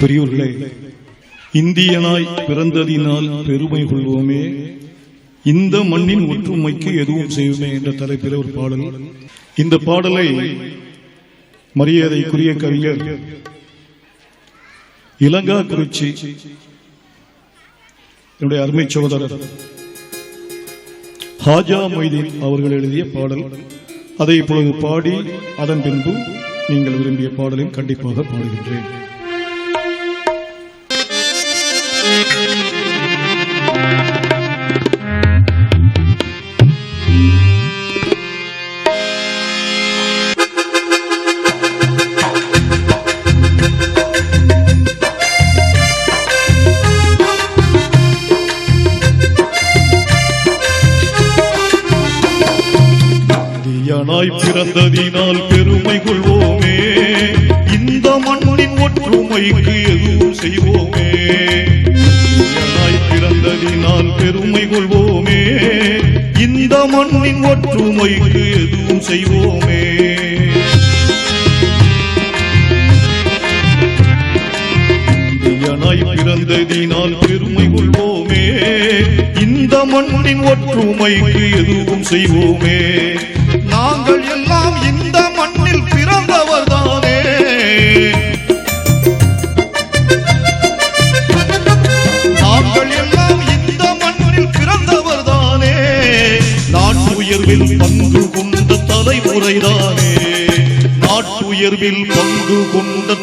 பெரியோர்களே இந்தியனாய் பிறந்ததினால் பெருமை கொள்வோமே. இந்த மண்ணின் ஒற்றுமைக்கு எதுவும் செய்வோமே என்ற தலைப்பில் ஒரு பாடல். இந்த பாடலை மரியாதைக்குரிய கவிஞர் இலங்கா குறிச்சி என்னுடைய அருமை சகோதரர் ஹாஜா மொய்தீன் அவர்கள் எழுதிய பாடல். அதை இப்பொழுது பாடி அதன் பின்பு நீங்கள் விரும்பிய பாடலையும் கண்டிப்பாக பாடுகின்றேன். பிறந்ததினால் பெருமை கொள்வோமே. இந்த மண்ணின் ஒற்றுமைக்கு எதுவும் செய்வோமே. இந்தியனாய் பிறந்ததினால் பெருமை கொள்வோமே. இந்த மண்ணின் ஒற்றுமைக்கு எதுவும் செய்வோமே. இந்தியனாய் பிறந்ததினால் பெருமை கொள்வோமே. இந்த மண்ணின் ஒற்றுமைக்கு எதுவும் செய்வோமே. உயர்வில் பங்கு கொண்ட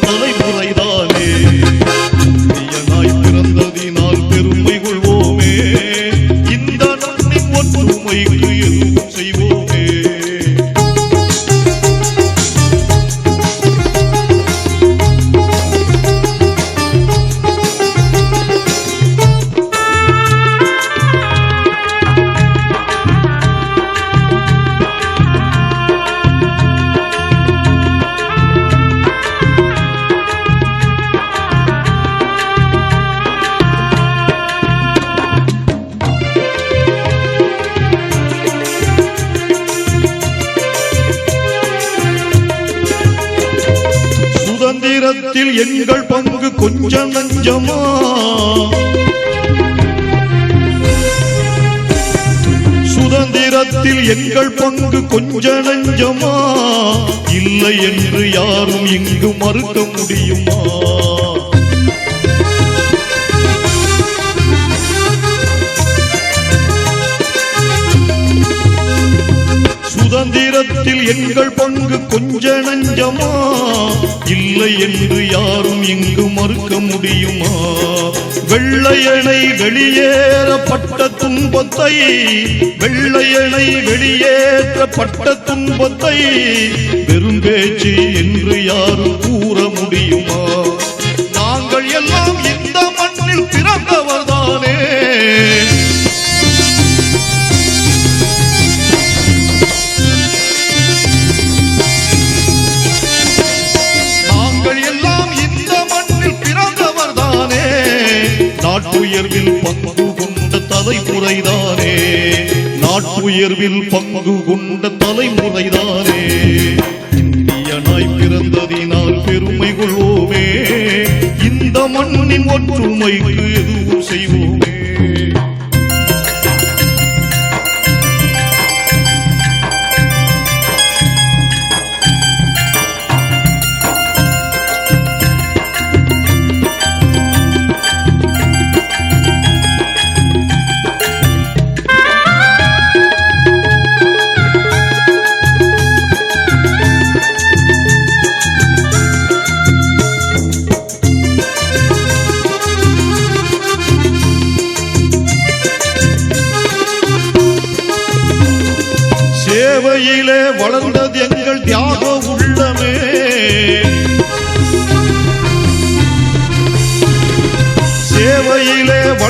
வீரத்தில் எங்கள் பங்கு கொஞ்சம் நஞ்சமா? சுதந்திரத்தில் எங்கள் பங்கு கொஞ்ச நஞ்சமா? இல்லை என்று யாரும் இங்கு மறுக்க முடியுமா? சுதந்திரத்தில் எங்கள் பங்கு கொஞ்ச நஞ்சமா? இல்லை என்று யாரும் இங்கு மறுக்க முடியுமா? வெள்ளையனை வெளியேறப்பட்ட துன்பத்தை வெள்ளையனை வெளியேற்றப்பட்ட துன்பத்தை வெறும் பேச்சு என்று யாரும் கூற முடியுமா? உயர்வில் பங்கு கொண்ட தலைமுறைதானே. நாட்டுயர்வில் பங்கு கொண்ட தலைமுறைதானே. இந்தியனாய் பிறந்ததினால் பெருமை கொள்வோமே. இந்த மண்ணின் ஒற்றுமைக்கு எதுவும்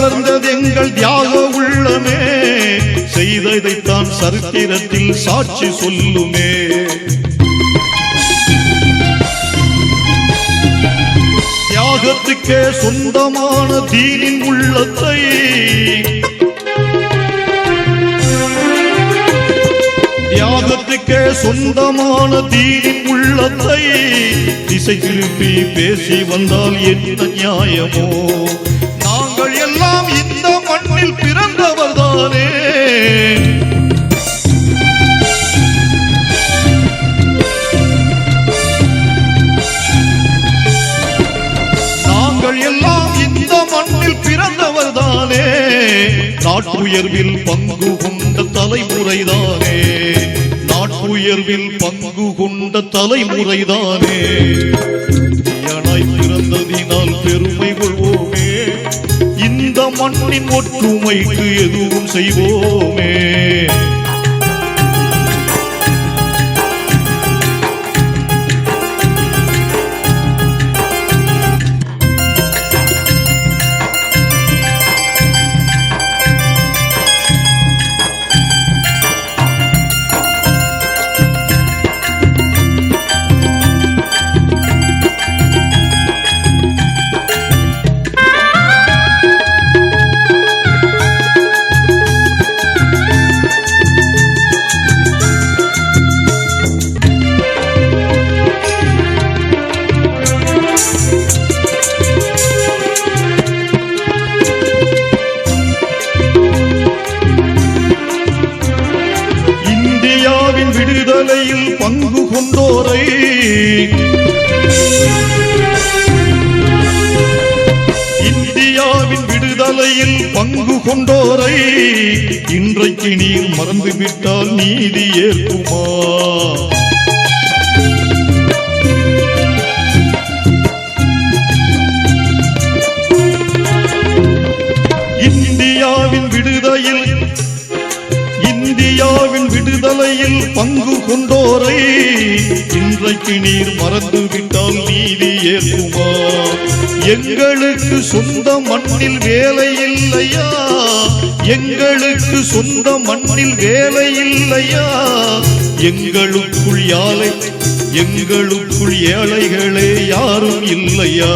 சேவையிலே வளர்ந்தது எங்கள் தியாக உள்ளமே. செய்ததைத்தான் சரித்திரத்தில் சாட்சி சொல்லுமே. தியாகத்துக்கே சொந்தமான தீனின் உள்ளத்தை தியாகத்துக்கே சொந்தமான தீனின் உள்ளத்தை திசை திருப்பி பேசி வந்தால் என்ன நியாயமோ? பிறந்தவர்தானே நாங்கள் எல்லாம் இந்த மண்ணில் பிறந்தவர்தானே நாட்டுயர்வில் பங்கு கொண்ட தலைமுறைதானே நாட்டுயர்வில் பங்கு கொண்ட தலைமுறைதானே மண்ணின் ஒற்றுமைக்கு எதுவும் செய்வோமே. இந்தியாவின் விடுதலையில் பங்கு கொண்டோரை இன்றைக்கு நீ மறந்துவிட்டால் நீதி ஏற்குமா இந்தியாவின் விடுதலையில் இந்தியாவின் விடுதலையில் பங்கு கொண்டோரை இன்றைக்கு நீர் மறந்து விட்டால் நீதி ஏற்குமா எங்களுக்கு சொந்த மண்ணில் வேலை இல்லையா? எங்களுக்கு சொந்த மண்ணில் வேலை இல்லையா? எங்களுக்குள் யாழை எங்களுக்குள் ஏழைகளே யாரும் இல்லையா?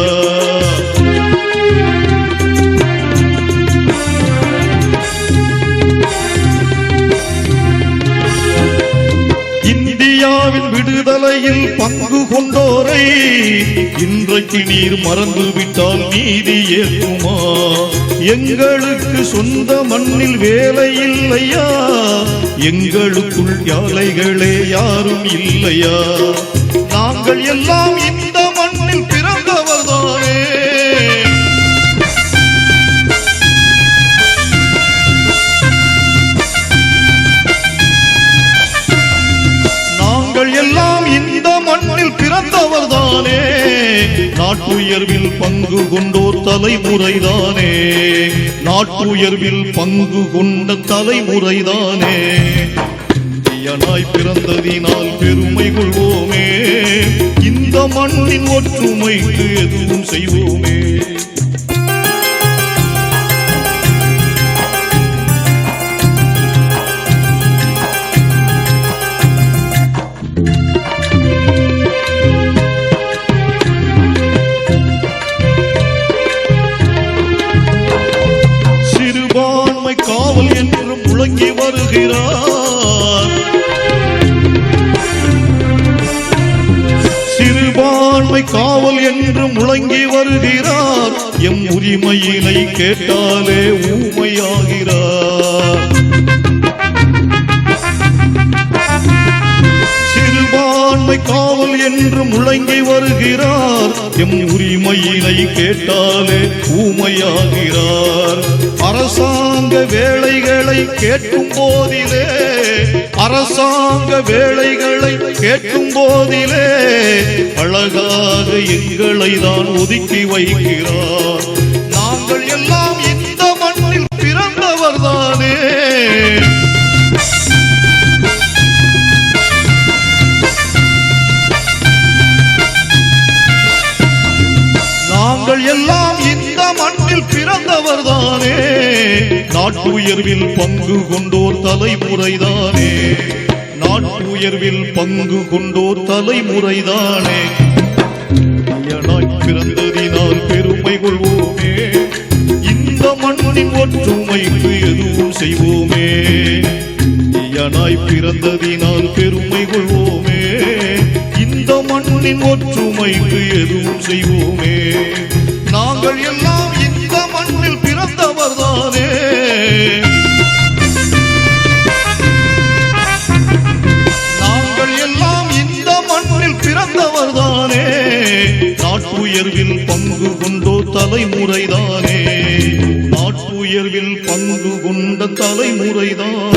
இந்தியாவின் விடுதலையில் பங்கு கொண்டோரை இன்றைக்கு நீர் மறந்து விட்டால் நீதி ஏற்குமா எங்களுக்கு சொந்த மண்ணில் வேலை இல்லையா? எங்களுக்குள் யாலைகளே யாரும் இல்லையா? நாங்கள் எல்லாம் இந்த பிறந்தவர்தானே நாட்டுயர்வில் பங்கு கொண்டோர் தலைமுறைதானே. நாட்டுயர்வில் பங்கு கொண்ட தலைமுறைதானே. இந்தியனாய் பிறந்ததினால் பெருமை கொள்வோமே. இந்த மண்ணின் ஒற்றுமைக்கு எதுவும் செய்வோமே. கேட்டாலே ஊமையாகிறார். சிறுபான்மை காவல் என்று முழங்கி வருகிறார். எம் உரிமையினை கேட்டாலே ஊமையாகிறார். அரசாங்க வேலைகளை கேட்கும் போதிலே அரசாங்க வேலைகளை கேட்கும் போதிலே அழகாக எங்களை தான் ஒதுக்கி வைக்கிறார். பிறந்தவர்தானே நாங்கள் எல்லாம் இந்த மண்ணில் பிறந்தவர்தானே. நாட்டுயர்வில் பங்கு கொண்டோர் தலைமுறைதானே. நாட்டுயர்வில் பங்கு கொண்டோர் தலைமுறைதானே. இந்தியனாய் பிறந்ததினால் பெருமை கொள்வோமே. இந்த மண்ணின் ஒற்றுமைக்கு செய்வோமே. இந்தியனாய் பிறந்ததினால் பெருமை கொள்வோமே. இந்த மண்ணின் ஒற்றுமைக்கு எதுவும் செய்வோமே. நாங்கள் எல்லாம் இந்த மண்ணில் பிறந்தவர்தானே. நாங்கள் எல்லாம் இந்த மண்ணில் பிறந்தவர்தானே. நாட்டுயர்வில் பங்கு கொண்டோ தலைமுறைதானே. நாட்டுயர்வில் பங்கு தலைமுறைதான்.